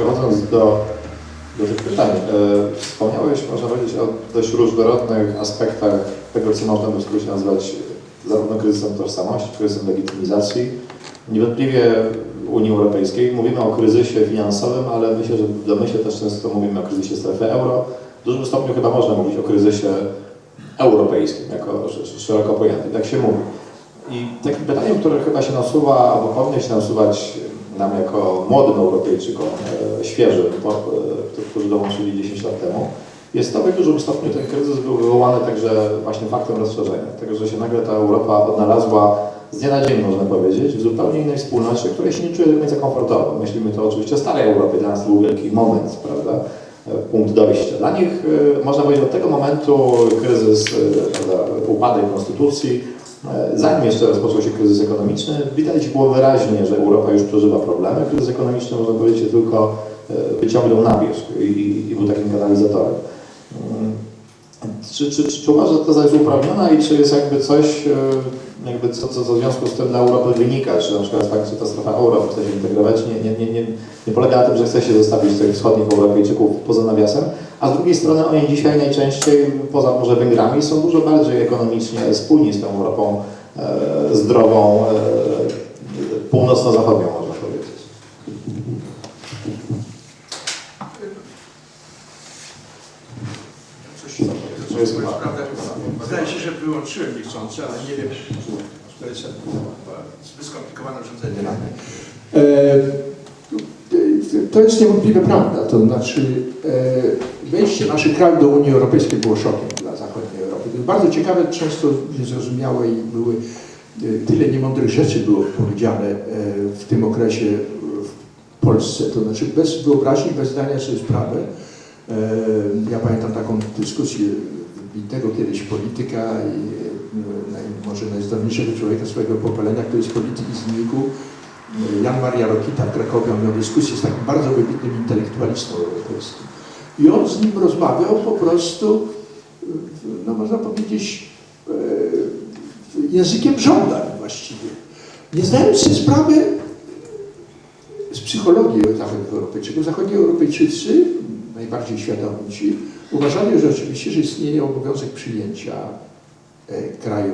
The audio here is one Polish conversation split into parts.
Przechodząc do, tych pytań, e, wspomniałeś, można powiedzieć, o dość różnorodnych aspektach tego, co można by w skrócie nazwać zarówno kryzysem tożsamości, kryzysem legitymizacji. Niewątpliwie Unii Europejskiej. Mówimy o kryzysie finansowym, ale myślę, że w domyśle też często mówimy o kryzysie strefy euro. W dużym stopniu chyba można mówić o kryzysie europejskim, jako sz- szeroko pojętym, tak się mówi. I takim pytaniem, które chyba się nasuwa, albo powinno się nasuwać nam jako młodym Europejczykom, e, świeżym, e, którzy dołączyli 10 lat temu, jest to w dużym stopniu ten kryzys był wywołany także właśnie faktem rozszerzenia. Tego, że się nagle ta Europa odnalazła z dnia na dzień, można powiedzieć, w zupełnie innej wspólnocie, której się nie czuje do końca komfortowo. Myślimy to oczywiście o starej Europie, dla nas był wielki moment, prawda, e, punkt dojścia. Dla nich, można powiedzieć, od tego momentu kryzys, prawda, upadek konstytucji, zanim jeszcze rozpoczął się kryzys ekonomiczny, widać było wyraźnie, że Europa już przeżywa problemy. Kryzys ekonomiczny, można powiedzieć, tylko e, wyciągnął na wierzch i, i, i był takim katalizatorem. Mm. Czy, czy, czy, czy uważasz, że to jest uprawniona i czy jest jakby coś, e, jakby co, co, co w związku z tym dla Europy wynika, czy na przykład że ta strefa euro chce się integrować, nie, nie, nie, nie, polega na tym, że chce się zostawić tych wschodnich Europejczyków poza nawiasem, a z drugiej strony oni dzisiaj najczęściej, poza może Węgrami, są dużo bardziej ekonomicznie spójni z tą Europą e, zdrową, e, północno-zachodnią, można powiedzieć. Coś Co jest prawda, Wydaje się, że wyłączyłem niechcący, ale nie wiem, to jest zbyt skomplikowane urządzenie. E, To jest niewątpliwie prawda. To znaczy e, wejście naszych krajów do Unii Europejskiej było szokiem dla zachodniej Europy. To jest bardzo ciekawe, często niezrozumiałe i były e, tyle niemądrych rzeczy było powiedziane w tym okresie w Polsce. To znaczy bez wyobraźni, bez zdania sobie sprawy. Ja pamiętam taką dyskusję wybitnego kiedyś polityka i e, naj- może najzdolniejszego człowieka swojego pokolenia, który z polityki znikł, Jan Maria Rokita w Krakowie miał dyskusję z takim bardzo wybitnym intelektualistą europejskim. I on z nim rozmawiał po prostu, no można powiedzieć, e, językiem żądań właściwie. Nie zdając sobie sprawy z psychologii zachodnich Europejczyków. Zachodni Europejczycy, najbardziej świadomi ci, uważali, że oczywiście, że istnieje obowiązek przyjęcia e, kraju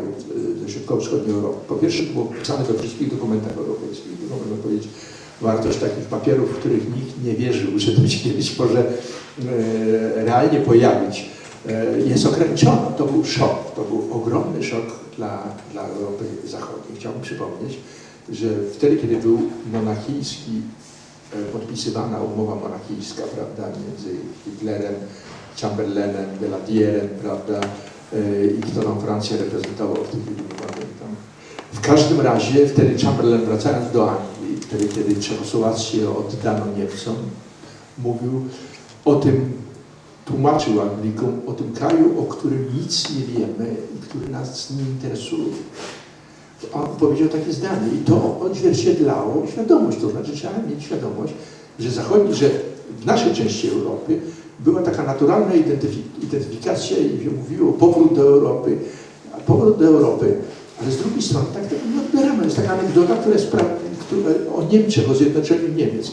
e, środkowo-wschodniej Europy. Po pierwsze, było wpisane we wszystkich dokumentach europejskich. To można powiedzieć, wartość takich papierów, w których nikt nie wierzył, że to się kiedyś może e, realnie pojawić, jest ograniczona. To był szok. To był ogromny szok dla, dla Europy Zachodniej. Chciałbym przypomnieć, że wtedy, kiedy był monachijski, podpisywana umowa monachijska, prawda, między Hitlerem, Chamberlainem, Deladierem, prawda, e, i kto tam Francję reprezentował w tej chwili, nie pamiętam. W każdym razie wtedy Chamberlain wracając do Anglii, wtedy kiedy Czechosłowację oddano Niemcom, mówił o tym, tłumaczył Anglikom o tym kraju, o którym nic nie wiemy i który nas nie interesuje. On powiedział takie zdanie i to odzwierciedlało świadomość, to znaczy trzeba mieć świadomość, że zachodni, że w naszej części Europy była taka naturalna identyfik- identyfikacja i mówiło powrót do Europy, powrót do Europy, ale z drugiej strony tak tego nie odbieramy. Jest taka anegdota, która jest która, o Niemczech, o zjednoczeniu Niemiec.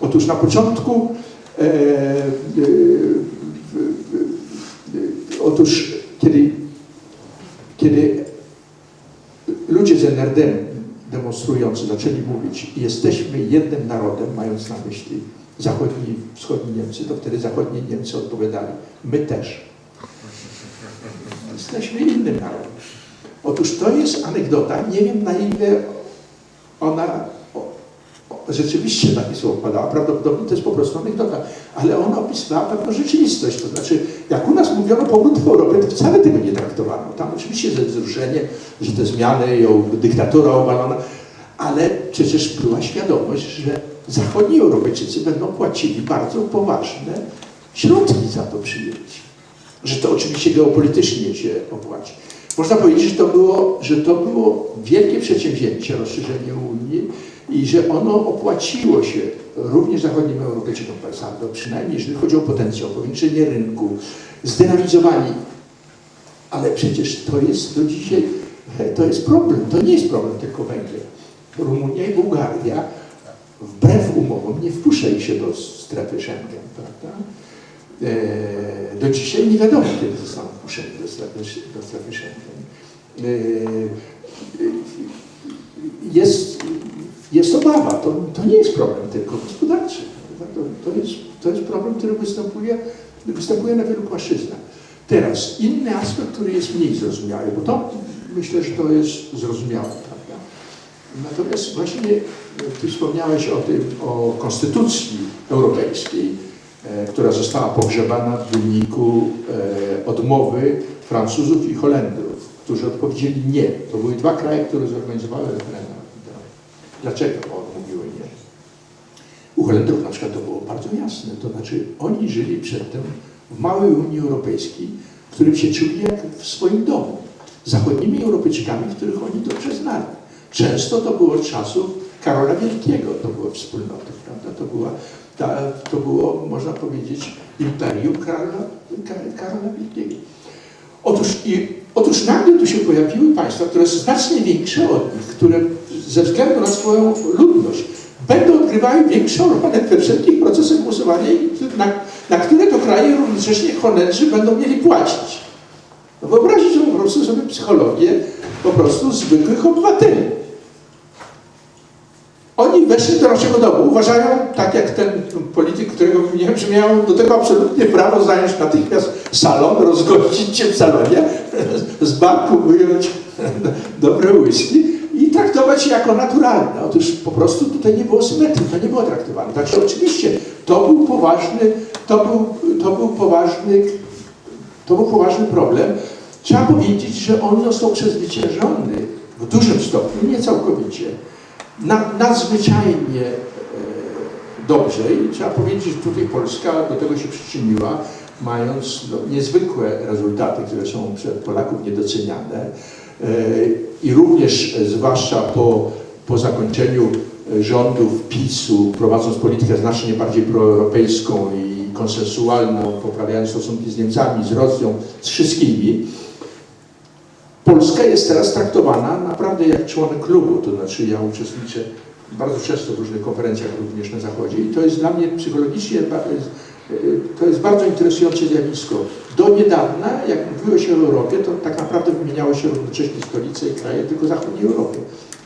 Otóż na początku e, e, e, e, otóż kiedy, kiedy ludzie z NRD demonstrujący zaczęli mówić jesteśmy jednym narodem, mając na myśli zachodni wschodni Niemcy, to wtedy zachodni Niemcy odpowiadali my też. Jesteśmy innym narodem. Otóż to jest anegdota, nie wiem na ile ona o, o, rzeczywiście takie słowo padała, prawdopodobnie to jest po prostu anegdota, ale ona opisywała pewną rzeczywistość, to znaczy jak u nas mówiono powrót w Europę, to wcale tego nie traktowano. Tam oczywiście jest wzruszenie, że te zmiany, ją dyktatura obalona, ale przecież była świadomość, że zachodni Europejczycy będą płacili bardzo poważne środki za to przyjęcie. Że to oczywiście geopolitycznie się opłaci. Można powiedzieć, że to było, że to było wielkie przedsięwzięcie, rozszerzenie Unii i że ono opłaciło się również zachodnim Europejczykom Persando, przynajmniej jeżeli chodzi o potencjał, powiększenie rynku, zdynamizowali. Ale przecież to jest do dzisiaj, to jest problem, to nie jest problem tylko Węgier. Rumunia i Bułgaria wbrew umowom nie wpuszcza ich się do strefy Schengen, prawda? E, Do dzisiaj nie wiadomo, kiedy zostaną wpuszczeni do strefy, do strefy Schengen. E, Jest, jest obawa, to, to nie jest problem tylko gospodarczy. To, to, jest, to jest problem, który występuje, występuje na wielu płaszczyznach. Teraz inny aspekt, który jest mniej zrozumiały, bo to myślę, że to jest zrozumiałe? Natomiast właśnie Ty wspomniałeś o tym, o Konstytucji Europejskiej, e, która została pogrzebana w wyniku e, odmowy Francuzów i Holendrów, którzy odpowiedzieli nie. To były dwa kraje, które zorganizowały referendum. Dlaczego odmówiły nie? U Holendrów na przykład to było bardzo jasne, to znaczy oni żyli przedtem w małej Unii Europejskiej, w którym się czuli jak w swoim domu. Zachodnimi Europejczykami, których oni dobrze znali. Często to było czasów Karola Wielkiego, to były wspólnoty, prawda? To, była, ta, to było, można powiedzieć, imperium Karola, Ka- Karola Wielkiego. Otóż, i, otóż nagle tu się pojawiły państwa, które są znacznie większe od nich, które ze względu na swoją ludność będą odgrywały większą rolę we wszelkich procesach głosowania, na, na które to kraje równocześnie Holendrzy będą mieli płacić. No wyobraźcie sobie po prostu sobie psychologię po prostu zwykłych obywateli. Oni weszli do naszego domu, uważają, tak jak ten polityk, którego wymieniłem, że miał do tego absolutnie prawo zająć natychmiast salon, rozgościć cię w salonie, z banku wyjąć dobre whisky i traktować je jako naturalne. Otóż po prostu tutaj nie było symetrii, to nie było traktowane. Także oczywiście to był poważny, to był, to był poważny, to był poważny problem. Trzeba powiedzieć, że on został przezwyciężony w dużym stopniu, nie całkowicie, na, nadzwyczajnie e, dobrze i trzeba powiedzieć, że tutaj Polska do tego się przyczyniła, mając no, niezwykłe rezultaty, które są przez Polaków niedoceniane. E, i również e, zwłaszcza po, po zakończeniu rządów PiSu, prowadząc politykę znacznie bardziej proeuropejską i konsensualną, poprawiając stosunki z Niemcami, z Rosją, z wszystkimi, Polska jest teraz traktowana naprawdę jak członek klubu, to znaczy ja uczestniczę bardzo często w różnych konferencjach również na Zachodzie i to jest dla mnie psychologicznie, e, to jest bardzo interesujące zjawisko. Do niedawna, jak mówiło się o Europie, to tak naprawdę wymieniało się równocześnie stolice i kraje tylko zachodniej Europy.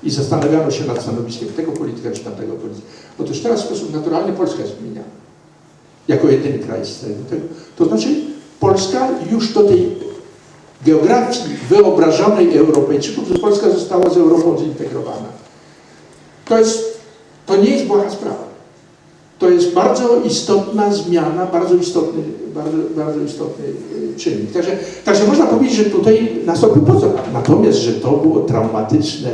I zastanawiano się nad stanowiskiem tego polityka czy tamtego polityka. Otóż teraz w sposób naturalny Polska jest wymieniana. Jako jedyny kraj z tego. To znaczy Polska już do tej geografii wyobrażonej Europejczyków, że Polska została z Europą zintegrowana. To, jest, to nie jest błaha sprawa. To jest bardzo istotna zmiana, bardzo istotny, bardzo, bardzo istotny y, czynnik. Także, także można powiedzieć, że tutaj nastąpił pozór. Natomiast, że to było traumatyczne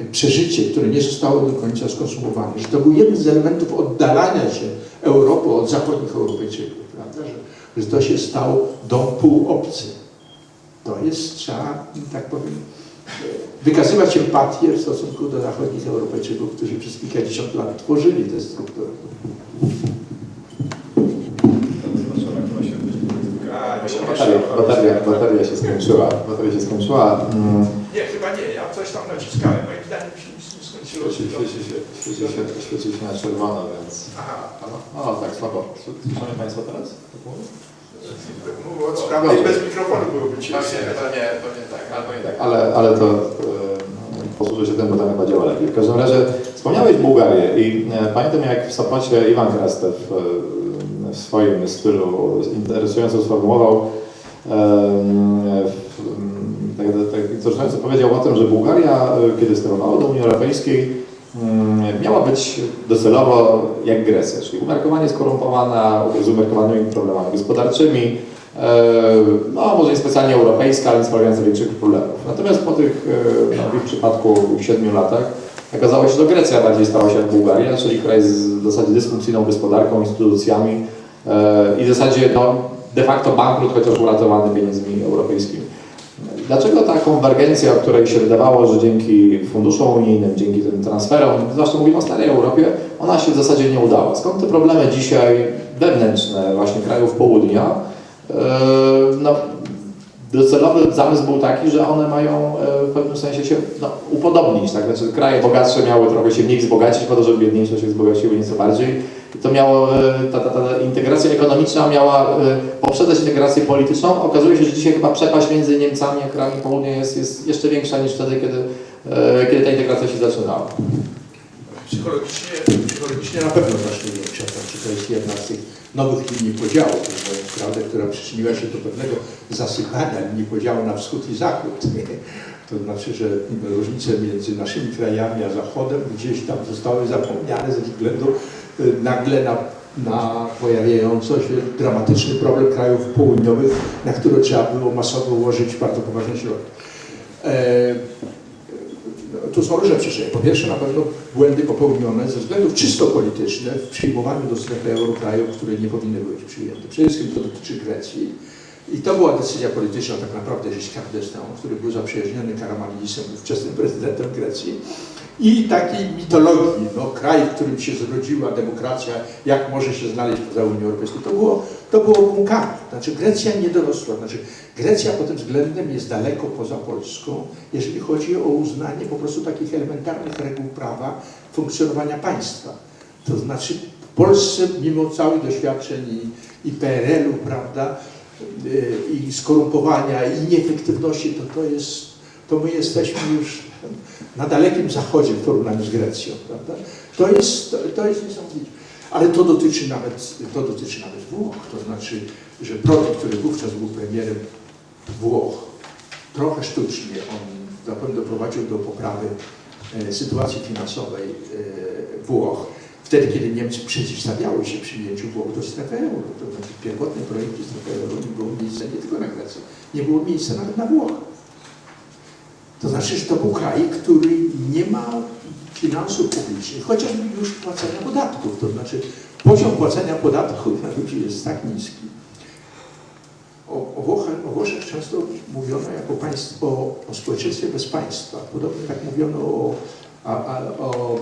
y, przeżycie, które nie zostało do końca skonsumowane, że to był jeden z elementów oddalania się Europy od zachodnich Europejczyków, prawda? Że, że to się stał dom półobcy. To jest, trzeba, tak powiem, wykazywać empatię w stosunku do zachodnich Europejczyków, którzy przez kilkadziesiąt lat tworzyli tę strukturę. Bateria, bateria, bateria się skończyła. Bateria się skończyła. Mm, Nie, chyba nie, ja coś tam naciskałem, moim zdaniem się nic nie skończyło. Świeci, świeci, się, świeci, się, świeci się na czerwono, więc... Aha, O, tak, słabo. Słyszą Państwo teraz? mówię od sprawy i bez mikrofonu byłoby cię. to nie, to nie tak, albo nie tak. Ale, ale to e, posłużę się tym, bo tam chyba działa lepiej. W każdym razie wspomniałeś Bułgarię i e, pamiętam jak w Sopocie Iwan Krastew e, w swoim stylu interesująco sformułował e, w- tak, tak interesująco powiedział o tym, że Bułgaria, e, kiedy wstępowała do Unii Europejskiej, mm, miała być docelowo jak Grecja, czyli umiarkowanie skorumpowana, z umiarkowanymi problemami gospodarczymi, e, no może niespecjalnie europejska, ale nie sprawiająca większych problemów. Natomiast po tych, e, no, w ich przypadku, siedmiu latach, okazało się, że Grecja bardziej stała się jak Bułgaria, czyli kraj z w zasadzie dysfunkcyjną gospodarką, instytucjami e, i w zasadzie no, de facto bankrut, chociaż uratowany pieniędzmi europejskimi. Dlaczego ta konwergencja, o której się wydawało, że dzięki funduszom unijnym, dzięki tym transferom, zwłaszcza mówimy o starej Europie, ona się w zasadzie nie udała? Skąd te problemy dzisiaj wewnętrzne właśnie krajów południa? e, No, docelowy zamysł był taki, że one mają e, w pewnym sensie się no, upodobnić, tak? Znaczy kraje bogatsze miały trochę się mniej wzbogacić po to, żeby biedniejsze się wzbogaciły nieco bardziej. To miało, e, ta, ta, ta integracja ekonomiczna miała e, poprzedzać integrację polityczną. Okazuje się, że dzisiaj chyba przepaść między Niemcami a krajami południa jest, jest jeszcze większa niż wtedy, kiedy, e, kiedy ta integracja się zaczynała. Psychologicznie, Psychologicznie na pewno znacznie większa. Znaczy to jest jedna z tych nowych linii podziału, prawda, która przyczyniła się do pewnego zasypania linii podziału na wschód i zachód. To znaczy, że różnice między naszymi krajami a Zachodem gdzieś tam zostały zapomniane ze względu nagle na, na pojawiający się dramatyczny problem krajów południowych, na które trzeba było masowo ułożyć bardzo poważne środki. E, tu są różne przyczyny. Po pierwsze na pewno błędy popełnione ze względów czysto politycznych w przyjmowaniu do strefy euro krajów, które nie powinny być przyjęte. Przede wszystkim to dotyczy Grecji. I to była decyzja polityczna tak naprawdę d'Estaing, który był zaprzyjaźniony Karamanlisem, ówczesnym prezydentem Grecji. I takiej mitologii, no, kraj, w którym się zrodziła demokracja, jak może się znaleźć poza Unią Europejską. To było, to było błąkane. Znaczy Grecja nie dorosła. Znaczy Grecja pod tym względem jest daleko poza Polską, jeżeli chodzi o uznanie po prostu takich elementarnych reguł prawa funkcjonowania państwa. To znaczy w Polsce mimo całych doświadczeń i, i PRL-u, prawda, y, i skorumpowania i nieefektywności, to, to jest, to my jesteśmy już na dalekim zachodzie w porównaniu z Grecją, prawda? To jest, to, to jest niesamowite. Ale to dotyczy nawet, to dotyczy nawet Włoch, to znaczy, że Prodi, który wówczas był premierem Włoch, trochę sztucznie on zapewne doprowadził do poprawy e, sytuacji finansowej e, Włoch, wtedy kiedy Niemcy przeciwstawiały się przyjęciu Włoch do strefy euro. To znaczy w pierwotnym projekcie strefy euro nie było miejsca nie tylko na Grecji, nie było miejsca nawet na Włochy. To znaczy, że to był kraj, który nie ma finansów publicznych, chociażby już płacenia podatków. To znaczy poziom płacenia podatków na ludzi jest tak niski. O, o, Włochach, o Włoszech często mówiono jako państwo, o, o społeczeństwie bez państwa. Podobnie tak mówiono o, a, a, o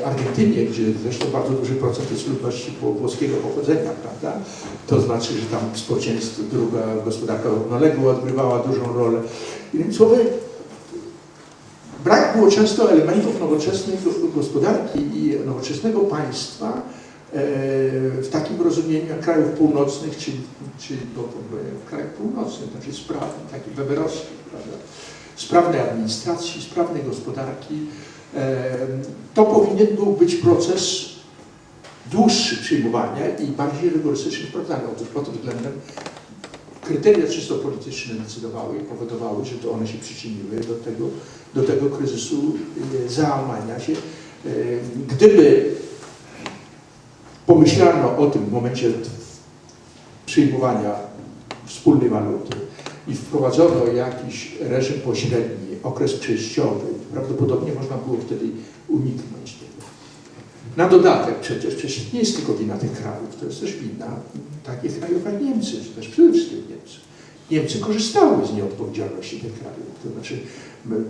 e, Argentynie, gdzie zresztą bardzo duży procent jest ludności włoskiego pochodzenia, prawda? To znaczy, że tam społeczeństwo, druga gospodarka równoległa odgrywała dużą rolę. Innymi słowy, brak było często elementów nowoczesnej go- gospodarki i nowoczesnego państwa e, w takim rozumieniu jak krajów północnych, czy, czy no, w krajach północnych, znaczy sprawnej, takiej weberowskiej, prawda? sprawnej administracji, sprawnej gospodarki. E, To powinien był być proces dłuższy przyjmowania i bardziej rygorystyczny sprawdzania. Otóż pod względem kryteria czysto polityczne decydowały i powodowały, że to one się przyczyniły do tego, do tego kryzysu e, załamania się. E, Gdyby pomyślano o tym w momencie przyjmowania wspólnej waluty i wprowadzono jakiś reżim pośredni, okres przejściowy, prawdopodobnie można było wtedy uniknąć. Na dodatek przecież, przecież nie jest tylko wina tych krajów, to jest też wina takich krajów jak Niemcy, czy też przede wszystkim Niemcy. Niemcy korzystały z nieodpowiedzialności tych krajów. To znaczy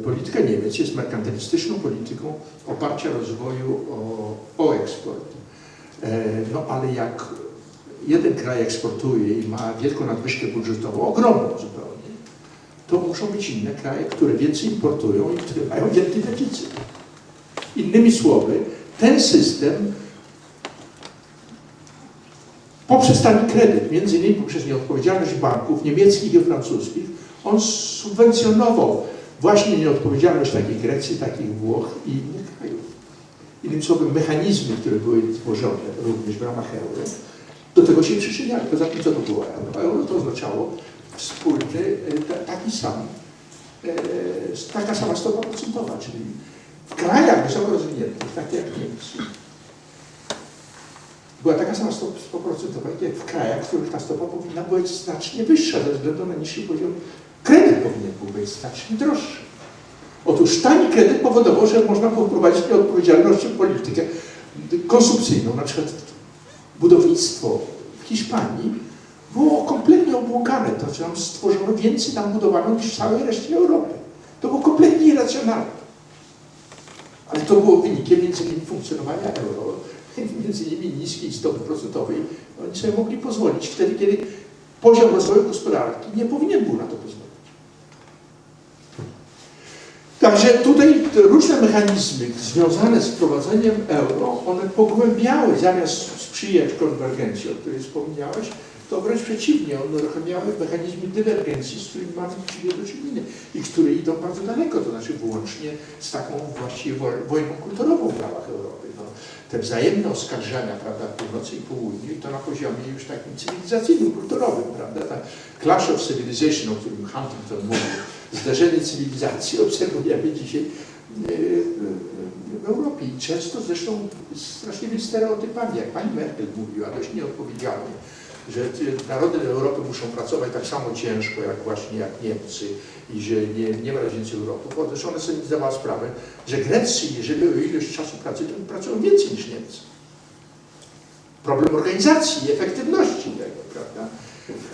polityka Niemiec jest merkantylistyczną polityką oparcia rozwoju o, o eksport. E, No ale jak jeden kraj eksportuje i ma wielką nadwyżkę budżetową, ogromną zupełnie, to muszą być inne kraje, które więcej importują i które mają wielki deficyt. Innymi słowy, ten system poprzez tani kredyt, między innymi poprzez nieodpowiedzialność banków niemieckich i francuskich, on subwencjonował właśnie nieodpowiedzialność takiej Grecji, takich Włoch i innych krajów. Innymi słowy, mechanizmy, które były tworzone również w ramach euro, do tego się przyczyniały. Poza tym, co to było euro? Euro to oznaczało wspólny, e, ta- taki sam, e, taka sama stopa procentowa, czyli w krajach wysoko rozwiniętych, takie jak Niemcy, była taka sama stopa procentowa, jak w krajach, w których ta stopa powinna być znacznie wyższa ze względu na niższy poziom. Kredyt powinien był być znacznie droższy. Otóż tani kredyt powodował, że można było prowadzić nieodpowiedzialnością politykę konsumpcyjną. Na przykład budownictwo w Hiszpanii było kompletnie obłąkane. To znaczy stworzono więcej tam budowano niż w całej reszcie Europy. To było kompletnie irracjonalne. Ale to było wynikiem między innymi funkcjonowania euro, między innymi niskiej stopy procentowej. Oni sobie mogli pozwolić wtedy, kiedy poziom rozwoju gospodarki nie powinien był na to pozwolić. Także tutaj różne mechanizmy związane z wprowadzeniem euro, one pogłębiały, zamiast sprzyjać konwergencji, o której wspomniałeś, to wręcz przeciwnie, one trochę miały mechanizmy dywergencji, z którymi mamy do czynienia i które idą bardzo daleko, to znaczy wyłącznie z taką właściwie wo- wojną kulturową w ramach Europy. No, te wzajemne oskarżenia prawda, północy i południu to na poziomie już takim cywilizacyjnym, kulturowym, prawda, ta clash of civilization, o którym Huntington mówił, zderzenie cywilizacji obserwujemy dzisiaj e, w Europie i często zresztą straszliwymi stereotypami, jak pani Merkel mówiła, dość nieodpowiedzialnie, że narody Europy muszą pracować tak samo ciężko, jak właśnie jak Niemcy i że nie, nie ma różnicy Europy, bo też ona sobie zdawała sprawę, że Grecy, jeżeli o ilość czasu pracy, to pracują więcej niż Niemcy. Problem organizacji i efektywności tego, prawda?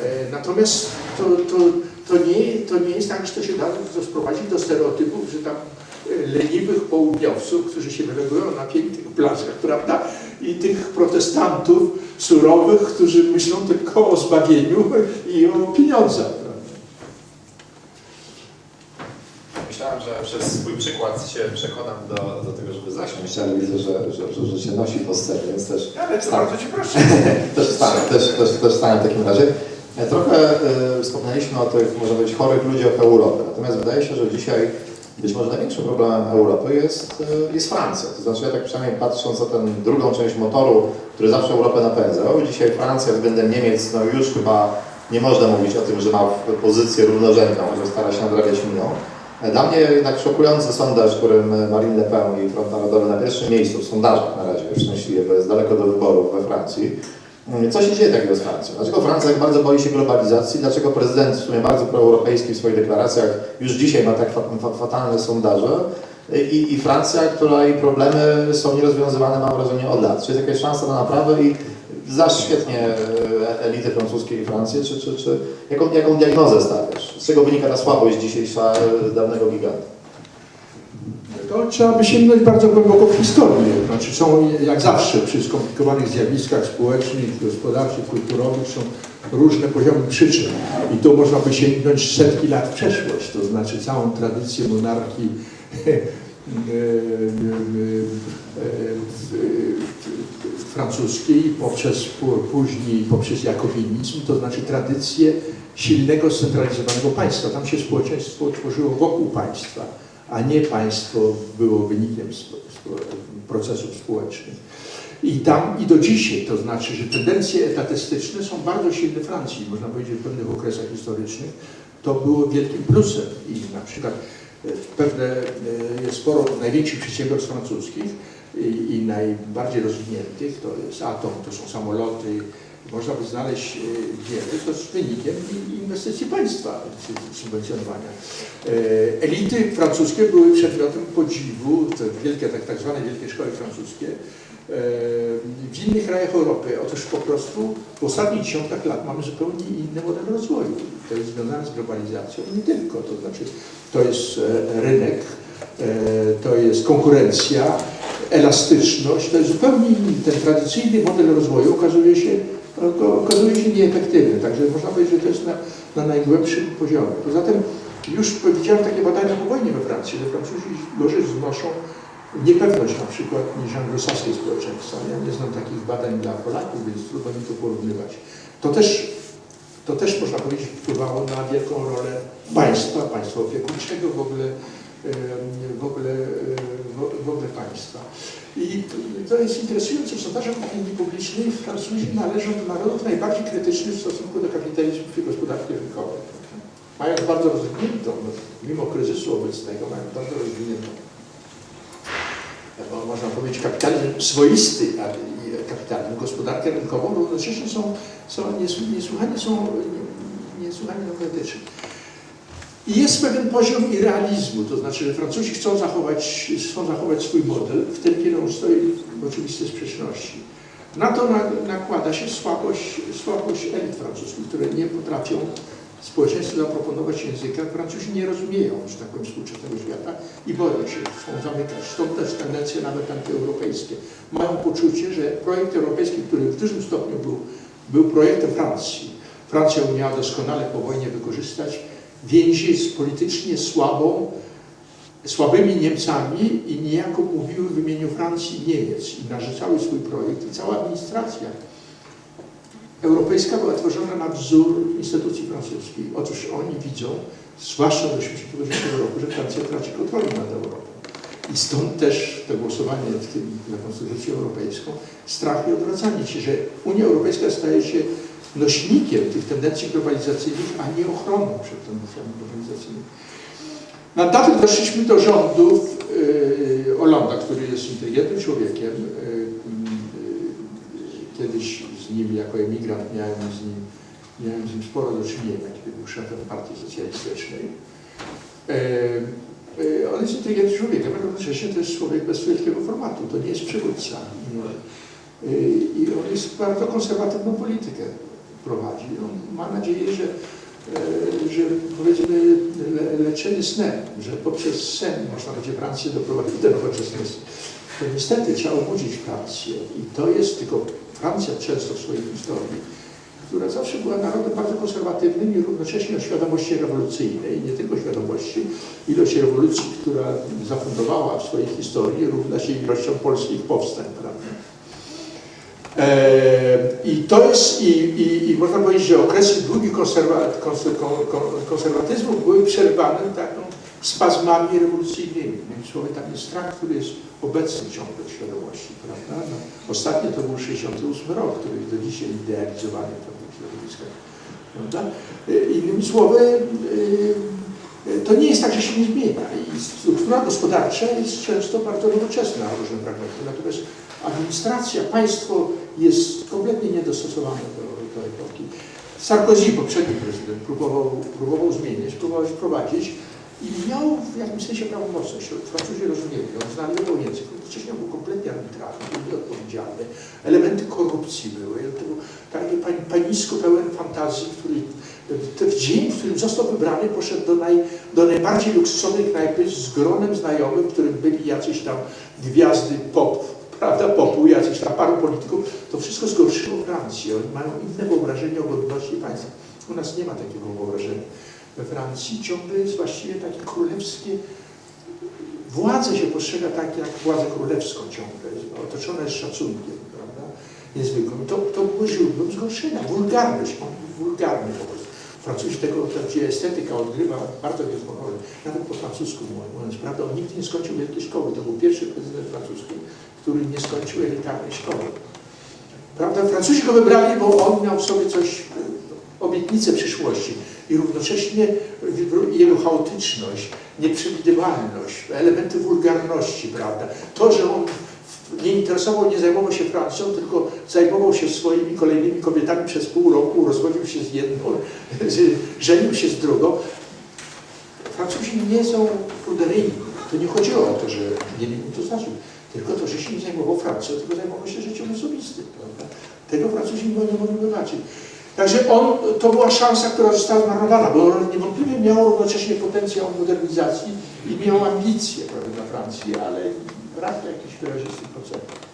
E, Natomiast to, to, to, nie, to nie jest tak, że to się da to sprowadzić do stereotypów, że tam e, leniwych południowców, którzy się wylegują na pięknych plażach, prawda? I tych protestantów surowych, którzy myślą tylko o zbawieniu i o pieniądzach. Myślałem, że przez swój przykład się przekonam do, do tego, żeby zasiąść, ale widzę, że, że, że, że się nosi po scenie, więc też Ale to bardzo Cię proszę. też wstanę, też, też, też wstanę w takim razie. E, Trochę e, wspomnieliśmy o tych, można powiedzieć, chorych ludziach Europy. Natomiast wydaje się, że dzisiaj być może największym problemem Europy jest, e, jest Francja. To znaczy, ja tak przynajmniej patrząc na tę drugą część motoru, który zawsze Europę napędzał, dzisiaj Francja względem Niemiec, no już chyba nie można mówić o tym, że ma pozycję równorzędną, że stara się nadrabiać miną. E, Dla mnie jednak szokujący sondaż, w którym Marine Le Pen i Front Narodowy na pierwszym miejscu w sondażach na razie, szczęśliwie, bo jest daleko do wyborów we Francji. Co się dzieje takiego z Francją? Dlaczego Francja tak bardzo boi się globalizacji? Dlaczego prezydent w sumie bardzo proeuropejski w swoich deklaracjach już dzisiaj ma tak fa fa fatalne sondaże? I, I Francja, której problemy są nierozwiązywane, mam wrażenie, od lat. Czy jest jakaś szansa na naprawę i znasz świetnie e, elity francuskiej i czy, czy, czy jaką, jaką diagnozę stawiasz? Z czego wynika ta słabość dzisiejsza e, dawnego giganta? To trzeba by sięgnąć bardzo głęboko w historię. Znaczy są, jak zawsze, przy skomplikowanych zjawiskach społecznych, gospodarczych, kulturowych są różne poziomy przyczyn. I tu można by sięgnąć setki lat w przeszłość, to znaczy całą tradycję monarchii e, e, e, francuskiej poprzez pó- później poprzez jakobinizm, to znaczy tradycję silnego, scentralizowanego państwa. Tam się społeczeństwo tworzyło wokół państwa a nie państwo było wynikiem procesów społecznych. I tam i do dzisiaj, to znaczy, że tendencje etatystyczne są bardzo silne w Francji. Można powiedzieć, w pewnych okresach historycznych to było wielkim plusem. I na przykład e, pewne e, jest sporo największych przedsiębiorstw francuskich i, i najbardziej rozwiniętych, to jest Atom, to są samoloty, można by znaleźć e, wiele, to jest wynikiem inwestycji państwa, subwencjonowania. E, Elity francuskie były przedmiotem podziwu, te wielkie, tak, tak zwane wielkie szkoły francuskie, e, w innych krajach Europy. Otóż po prostu w ostatnich dziesiątkach lat mamy zupełnie inny model rozwoju. To jest związane z globalizacją nie tylko. To znaczy, to jest e, rynek, e, to jest konkurencja, elastyczność, to jest zupełnie inny. Ten tradycyjny model rozwoju okazuje się, okazuje się nieefektywny. Także można powiedzieć, że to jest na, na najgłębszym poziomie. Poza tym już widziałem takie badania po wojnie we Francji, że Francuzi gorzej znoszą niepewność na przykład niż anglosaskie społeczeństwa. Ja nie znam takich badań dla Polaków, więc trudno mi to porównywać. To też, to też można powiedzieć wpływało na wielką rolę państwa, państwa opiekuńczego w ogóle, w ogóle, e, w- ogóle państwa. I to jest interesujące, w sondażach opinii publicznej Francuzi należą do narodów najbardziej krytycznych w stosunku do kapitalizmu i gospodarki rynkowej. Mają bardzo rozwiniętą, no, mimo kryzysu obecnego, mają bardzo rozwiniętą można powiedzieć kapitalizm swoisty, kapitalizm, gospodarkę rynkową, równocześnie są, są nies- niesłychanie są nie- niesłychanie demokratyczne. I jest pewien poziom irrealizmu, to znaczy, że Francuzi chcą zachować, chcą zachować swój model, w tym kierunku stoi oczywiste sprzeczności. Na to na, nakłada się słabość, słabość elit francuskich, które nie potrafią społeczeństwu zaproponować języka. Francuzi nie rozumieją, że tak powiem, współczesnego świata i boją się, chcą zamykać. Stąd też tendencje nawet antyeuropejskie. Mają poczucie, że projekt europejski, który w dużym stopniu był, był projektem Francji, Francja umiała doskonale po wojnie wykorzystać więzi z politycznie słabą, słabymi Niemcami i niejako mówiły w imieniu Francji i Niemiec i narzeczały swój projekt i cała administracja europejska była tworzona na wzór instytucji francuskiej. Otóż oni widzą, zwłaszcza do 1989 roku, że Francja traci kontrolę nad Europą. I stąd też to głosowanie w tym, na Konstytucję Europejską, strach i odwracanie się, że Unia Europejska staje się nośnikiem tych tendencji globalizacyjnych, a nie ochroną przed tendencjami globalizacyjnymi. Na datę doszliśmy do rządów yy, który jest inteligentnym człowiekiem. Yy, kiedyś z nim jako emigrant miałem z nim, miałem z nim sporo do czynienia, kiedy był szefem Partii Socjalistycznej. Yy, yy, on jest inteligentnym człowiekiem, ale równocześnie to jest człowiek bez wielkiego formatu, to nie jest przywódca. I on jest bardzo konserwatywną politykę prowadzi. Ma nadzieję, że, e, że powiedzmy le, leczenie snem, że poprzez sen można będzie Francję doprowadzić do nowoczesności. To niestety trzeba obudzić Francję i to jest tylko Francja często w swojej historii, która zawsze była narodem bardzo konserwatywnym i równocześnie o świadomości rewolucyjnej, nie tylko świadomości, ilość rewolucji, która zafundowała w swojej historii równa się ilością polskich powstań, prawda? E, I to jest, i, i, i można powiedzieć, że okresy długich konserwa, konser, kon, kon, konserwatyzmu były przerwane taką spazmami rewolucyjnymi. Innymi słowy, tam jest strach, który jest obecny ciągle w świadomości, prawda? No, ostatnio to był 68 rok, który jest do dzisiaj idealizowany w pewnych środowiskach, prawda? E, Innymi słowy, e, to nie jest tak, że się nie zmienia. I struktura gospodarcza jest często bardzo nowoczesna na różne fragmenty, natomiast administracja, państwo jest kompletnie niedostosowane do, do epoki. Sarkozy, poprzedni prezydent, próbował, próbował zmienić, próbował wprowadzić i miał w jakimś sensie prawomocność. Francuzi rozumieli, on znajdował język, wcześniej był kompletnie arbitralny, nieodpowiedzialny. Elementy korupcji były, to był taki pan- panisko pełen fantazji, który w dzień, w którym został wybrany, poszedł do, naj, do najbardziej luksusowej knajpy z gronem znajomych, w którym byli jacyś tam gwiazdy pop, prawda, popu, jacyś tam paru polityków, to wszystko zgorszyło Francję. Oni mają inne wyobrażenie o godności państwa. U nas nie ma takiego wyobrażenia. We Francji ciągle jest właściwie takie królewskie, władzę się postrzega tak jak władzę królewską ciągle, otoczona jest szacunkiem, prawda, niezwykłym. To, to było źródłem zgorszenia, wulgarność, wulgarny po prostu. Francuzi tego, gdzie estetyka odgrywa bardzo wielką rolę, nawet po francusku mówiąc, prawda, on nigdy nie skończył wielkiej szkoły, to był pierwszy prezydent francuski, który nie skończył elitarnej szkoły. Prawda? Francuzi go wybrali, bo on miał w sobie coś, e, obietnicę przyszłości i równocześnie jego chaotyczność, nieprzewidywalność, elementy wulgarności, prawda? To, że on nie interesował, nie zajmował się Francją, tylko zajmował się swoimi kolejnymi kobietami przez pół roku, rozwodził się z jedną, żenił się z drugą. Francuzi nie są pruderyjni. To nie chodziło o to, że mieli mu to znaczyć, tylko to, że się nie zajmował Francją, tylko zajmował się życiem osobistym. Prawda? Tego Francuzi nie mogli wybaczyć. Także on, to była szansa, która została zmarnowana, bo on niewątpliwie miał równocześnie potencjał modernizacji i miał ambicje prawda, dla Francji, ale brak jakichś wyrazistych procentów.